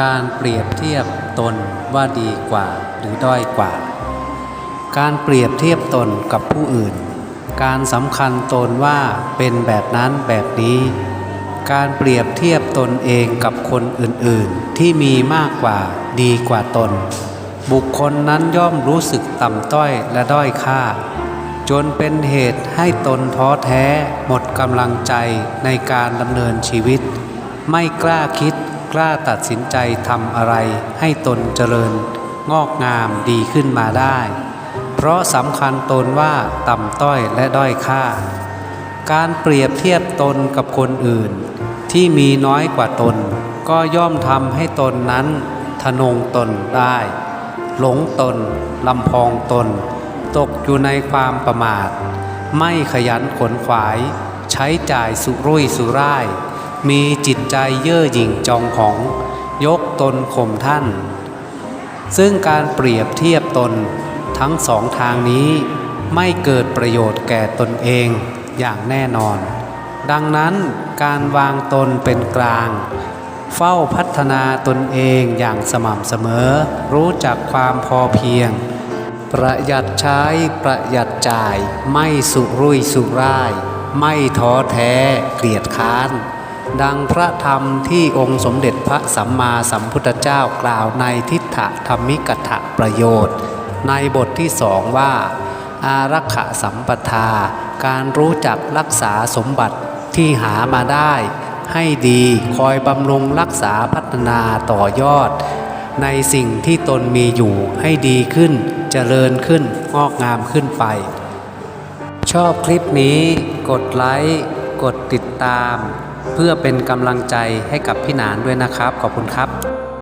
การเปรียบเทียบตนว่าดีกว่าหรือด้อยกว่า การเปรียบเทียบตนกับผู้อื่น การสำคัญตนว่าเป็นแบบนั้นแบบนี้ การเปรียบเทียบตนเองกับคนอื่นๆ ที่มีมากกว่าดีกว่าตน บุคคลนั้นย่อมรู้สึกต่ำต้อยและด้อยค่า จนเป็นเหตุให้ตนท้อแท้หมดกำลังใจในการดำเนินชีวิต ไม่กล้าคิด กล้าตัดสินใจทำอะไรให้ตนเจริญ งอกงามดีขึ้นมาได้ เพราะสำคัญตนว่าต่ำต้อยและด้อยค่า การเปรียบเทียบตนกับคนอื่น ที่มีน้อยกว่าตน ก็ย่อมทำให้ตนนั้นทะนงตนได้ หลงตนลำพองตน ตกอยู่ในความประมาท ไม่ขยันขนขวาย ใช้จ่ายสุรุ่ยสุร่าย มีจิตใจเย่อหยิ่งจองของยกตนข่มท่าน ซึ่งการเปรียบเทียบตนทั้งสองทางนี้ไม่เกิดประโยชน์แก่ตนเองอย่างแน่นอน ดังนั้นการวางตนเป็นกลาง เฝ้าพัฒนาตนเองอย่างสม่ำเสมอ รู้จักความพอเพียง ประหยัดใช้ประหยัดจ่าย ไม่สุรุ่ยสุร่าย ไม่ท้อแท้เกลียดค้าน ดังพระธรรมที่องค์สมเด็จพระสัมมาสัมพุทธเจ้ากล่าวในทิฏฐธรรมิกถะประโยชน์ ในบทที่สองว่า อารักขสัมปทา การรู้จักรักษาสมบัติที่หามาได้ ให้ดีคอยบำรุงรักษาพัฒนาต่อยอด ในสิ่งที่ตนมีอยู่ให้ดีขึ้นเจริญขึ้นงอกงามขึ้นไป ชอบคลิปนี้กดไลค์ กดติดตาม เพื่อเป็นกำลังใจให้กับพี่หนานด้วยนะครับ ขอบคุณครับ